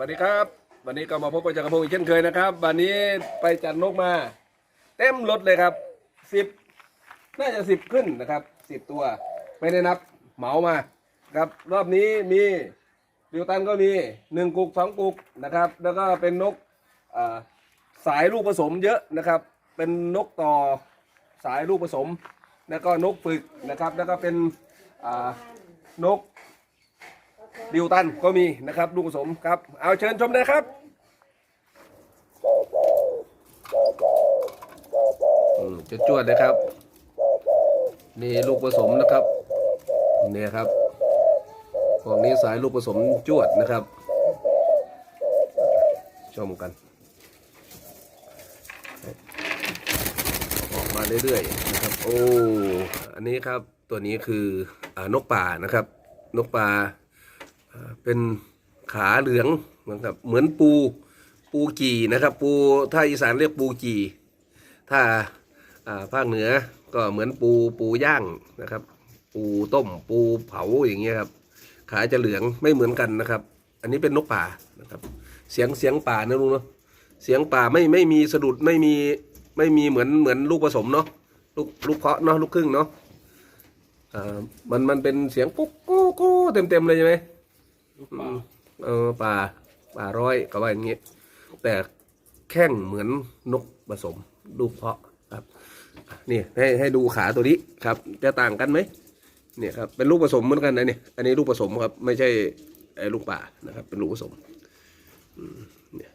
วัสดีครับ วันนี้ก็มาพบกับจักรพงศ์อีกเช่นเคยนะครับ วันนี้ไปจัดนกมา เต็มรถเลยครับสิบน่าจะสิบขึ้นนะครับสิบตัว ไม่ได้นับเหมามาครับรอบนี้มีดิวตันก็มีหนึ่งกุกสองกุกนะครับ แล้วก็เป็นนกสายลูกผสมเยอะนะครับ เป็นนกต่อสายลูกผสม แล้วก็นกฝึกนะครับ แล้วก็เป็นนก ดิวตันก็มีนะครับลูกผสมครับ เอาเชิญชมเลยครับจะจวดเลยครับ นี่ลูกผสมนะครับเนี่ยครับพวกนี้สายลูกผสมจวดนะครับ ชมกัน ออกมาเรื่อยๆนะครับ โอ้ อันนี้ครับตัวนี้คืออนกป่านะครับ นกป่า เป็นขาเหลืองเหมือนกับเหมือนปูปูกีนะครับ ปูถ้าอีสานเรียกปูกีถ้าภาคเหนือก็เหมือนปูปูย่างนะครับ ปูต้มปูเผาอย่างเงี้ยครับ ขาจะเหลืองไม่เหมือนกันนะครับ อันนี้เป็นนกป่านะครับ เสียงเสียงป่านะลุงเนาะเสียงป่าไม่ไม่มีสะดุดไม่มีไม่มีเหมือนเหมือนลูกผสมเนาะลูกลูกเพาะเนาะลูกครึ่งเนาะอ่ามันมันเป็นเสียงปุ๊กกู้กู้เต็มเต็มเลยใช่ไหม ปลาเออป่าป่าร้อยก็ว่าอย่างงี้ แต่แข้งเหมือนนกผสมลูกเพาะครับ นี่ให้ให้ดูขาตัวนี้ครับ จะต่างกันไหมเนี่ยครับเป็นลูกผสมเหมือนกันนะเนี่ยอันนี้ลูกผสมครับ ไม่ใช่ไอ้ลูกป่านะครับ เป็นลูกผสมอืมเนี่ย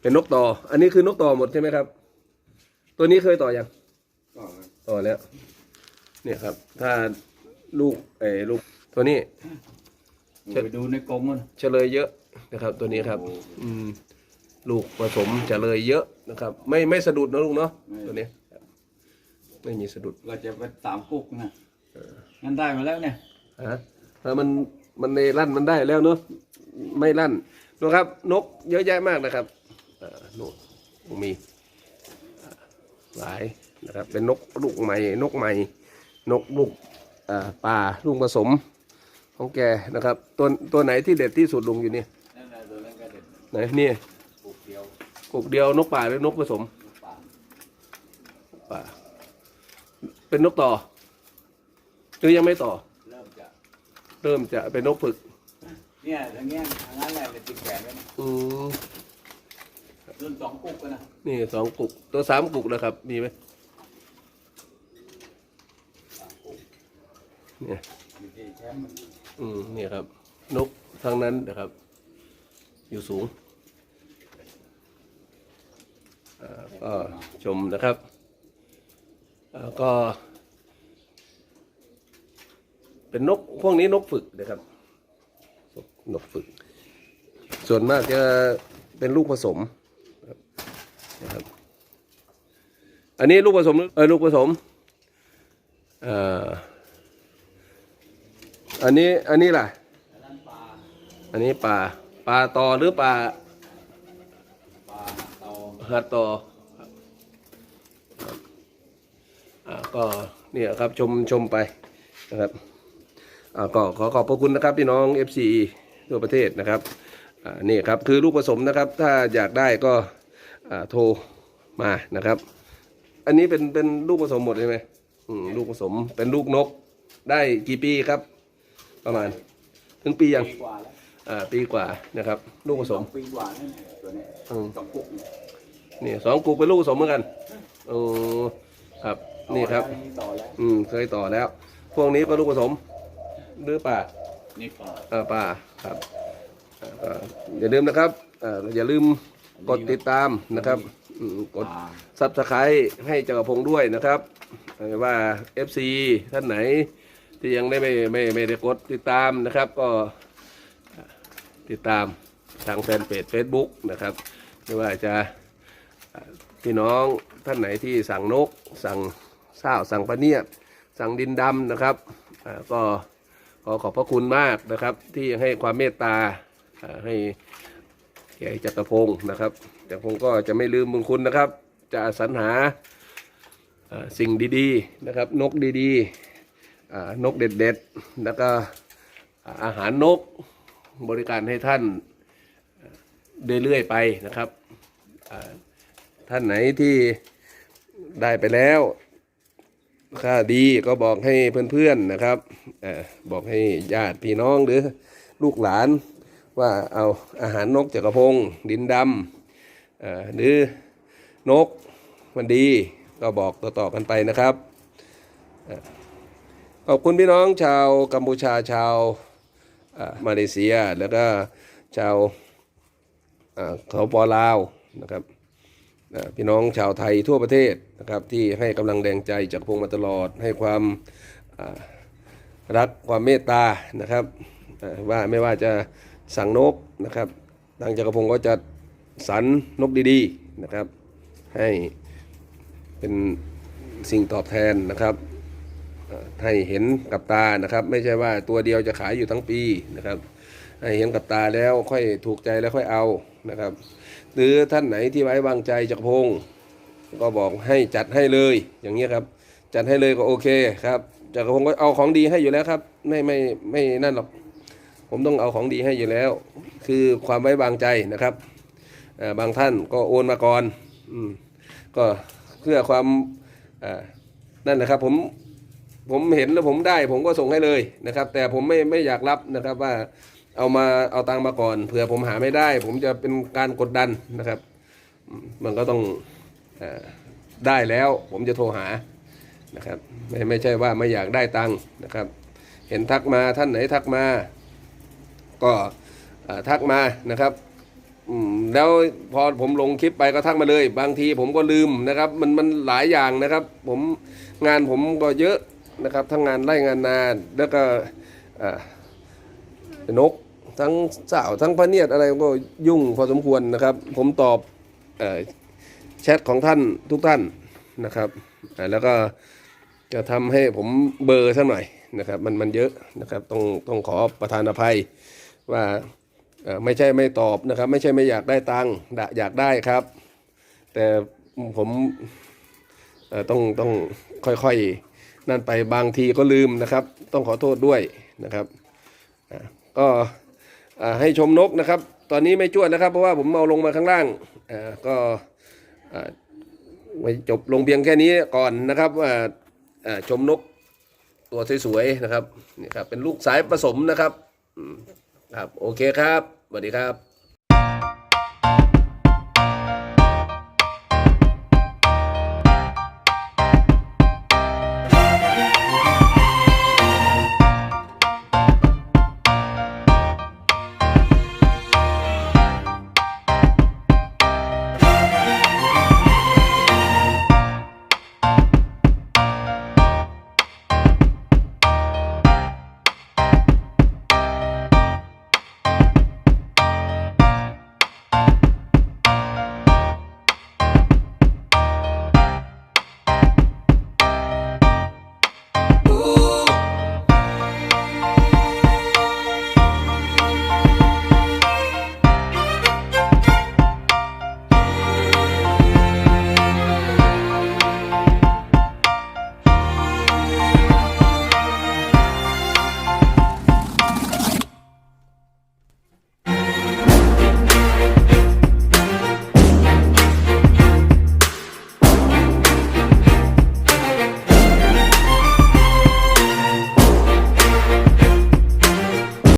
เป็นนกต่อ อันนี้คือนกต่อหมดใช่ไหมครับ ตัวนี้เคยต่อยังก็ครับต่อแล้ว เนี่ยครับ ถ้าลูกไอ้ลูกตัวนี้ ไปดูในกรงมันเฉลยเยอะนะครับ ตัวนี้ครับ อืมลูกผสมเฉลยเยอะนะครับ ไม่ไม่สะดุดนะลูกเนาะตัวนี้ครับไม่มีสะดุดก็จะเป็นสามกุกนะงั้นได้มาแล้วเนี่ยฮะแล้วมันมันในลั่นมันได้แล้วเนาะไม่ลั่นนะครับ นกเยอะแยะมากนะครับอ่าโน่นมีอ่าหลายนะครับ เป็นนกลูกใหม่ นกใหม่ นกลูกอ่าป่าลูกผสม ของแกนะครับ ตัวตัวไหนที่เด็ดที่สุดลุงอยู่นี่นั่นแหละตัวนั้นก็เด็ดไหนนี่กุกเดียวกุกเดียวนกป่าหรือนกผสมลูกปลาป่า เป็นนกต่อหรือยังไม่ต่อ เริ่มจะเริ่มจะเป็นนกฝึก เนี่ยทางเงี้ยทางนั้นแหละเลยติดแขนไว้นะอืมรุ่นสองกุกกันนะนี่สองกุก ตัวสามกุกนะครับ มีไหมสามกุกเนี่ย อืมนี่ครับ นกทางนั้นนะครับ อยู่สูงก็ชมนะครับก็ เป็นนกพวกนี้นกฝึกนะครับ นกฝึก ส่วนมากจะเป็นลูกผสมนะครับ อันนี้ลูกผสมเออลูกผสมอ่อ อันนี้อันนี้ล่ะอันนั้นปลาอันนี้ปลาปลาตอหรือปลาปลาตาตอครับครับอ่าก็เนี่ยครับชมชมไปนะครับก็ขอขอบพระคุณนะครับพี่น้อง FC ทั่วประเทศนะครับนี่ครับคือลูกผสมนะครับ ถ้าอยากได้ก็โทรมานะครับ อันนี้เป็นเป็นลูกผสมหมดใช่ไหมลูกผสมเป็นลูกนกได้กี่ปีครับ ประมาณถึงปียังปีกว่าแล้วอ่าปีกว่านะครับ ลูกผสมองปีกว่าแล้วเนี่ยตัวเนี้ยอืม สองกุกเนี่ยนี่สองกุกเป็นลูกผสมเหมือนกันโอ้ครับนี่ครับต่อแล้ว อืมเคยต่อแล้ว พวกนี้ก็ลูกผสมหรือป่า นี่ปลาอ่าป่าครับอ่าก็อย่าลืมนะครับอ่าอย่าลืมกดติดตามนะครับอืมกดปลาซับสไครต์ให้จักรพงศ์ด้วยนะครับไม่ว่า FC ท่านไหน ที่ยังได้ไม่ไม่ไม่ได้กดติดตามนะครับ ก็ติดตามทางแฟนเพจ Facebook นะครับไม่ว่าจะพี่น้องท่านไหนที่สั่งนก สั่งข้าวสั่งปลาเนียสั่งดินดำนะครับก็ขอขอบพระคุณมากนะครับ ที่ให้ความเมตตาให้แก่จักรพงศ์นะครับจักรพงศ์ก็จะไม่ลืมบุญคุณนะครับ จะสรรหาสิ่งดีๆนะครับ นกดีๆ นกเด็ดๆ แล้วก็อาหารนกบริการให้ท่านเรื่อยๆไปนะครับ ท่านไหนที่ได้ไปแล้วค่าดีก็บอกให้เพื่อนๆนะครับอบอกให้ญาติพี่น้องหรือลูกหลานว่าเอาอาหารนกจักรพงดินดำหรือนกมันดีก็บอกต่อๆกันไปนะครับ ขอบคุณพี่น้องชาวกัมพูชาชาวมาเลเซีย แล้วก็ชาวเขาปอลาวนะครับพี่น้องชาวไทยทั่วประเทศนะครับที่ให้กำลังแรงใจจากพงมาตลอด ให้ความรักความเมตตานะครับว่าไม่ว่าจะสั่งนกนะครับทางจักรพงศ์ก็จะสรรนกดีๆนะครับ ให้เป็นสิ่งตอบแทนนะครับ ให้เห็นกับตานะครับ ไม่ใช่ว่าตัวเดียวจะขายอยู่ทั้งปีนะครับ ให้เห็นกับตาแล้วค่อยถูกใจแล้วค่อยเอานะครับ หรือท่านไหนที่ไว้วางใจจักรพงศ์ก็บอกให้จัดให้เลยอย่างนี้ครับ จัดให้เลยก็โอเคครับจักรพงศ์ก็เอาของดีให้อยู่แล้วครับ ไม่ไม่ไม่นั่นหรอก ผมต้องเอาของดีให้อยู่แล้ว คือความไว้วางใจนะครับบางท่านก็โอนมาก่อนอก็เพื่อความเอ่นั่นนะครับผม ผมเห็นแล้วผมได้ ผมก็ส่งให้เลยนะครับ แต่ผมไม่ไม่อยากรับนะครับว่าเอามาเอาตังค์มาก่อนเผื่อผมหาไม่ได้ ผมจะเป็นการกดดันนะครับ มันก็ต้องอได้แล้ว ผมจะโทรหานะครับ ไม่ไม่ใช่ว่าไม่อยากได้ตังค์นะครับ เห็นทักมาท่านไหนทักมา ก็ทักมานะครับแล้วพอผมลงคลิปไปก็ทักมาเลย บางทีผมก็ลืมนะครับ มันมันหลายอย่างนะครับ ผมงานผมก็เยอะ นะครับ ทั้งงานไร่งานนาน แล้วก็นกทั้งสาวทั้งพระเนียดอะไรก็ยุ่งพอสมควรนะครับ ผมตอบอแชทของท่านทุกท่านนะครับแล้วก็จะทำให้ผมเบอร์สักหน่อยนะครับ มันมันเยอะนะครับต้องต้องขอประธานอภัยว่าไม่ใช่ไม่ตอบนะครับ ไม่ใช่ไม่อยากได้ตังค์อยากได้ครับ แต่ผมเอ่อต้องต้องค่อยๆ นั่นไปบางทีก็ลืมนะครับ ต้องขอโทษด้วยนะครับก็ให้ชมนกนะครับ ตอนนี้ไม่จวดนะครับ เพราะว่าผมเอาลงมาข้างล่างก็ไว้จบลงเพียงแค่นี้ก่อนนะครับชมนกตัวสวยๆนะครับนี่ครับเป็นลูกสายผสมนะครับครับโอเคครับสวัสดีครับ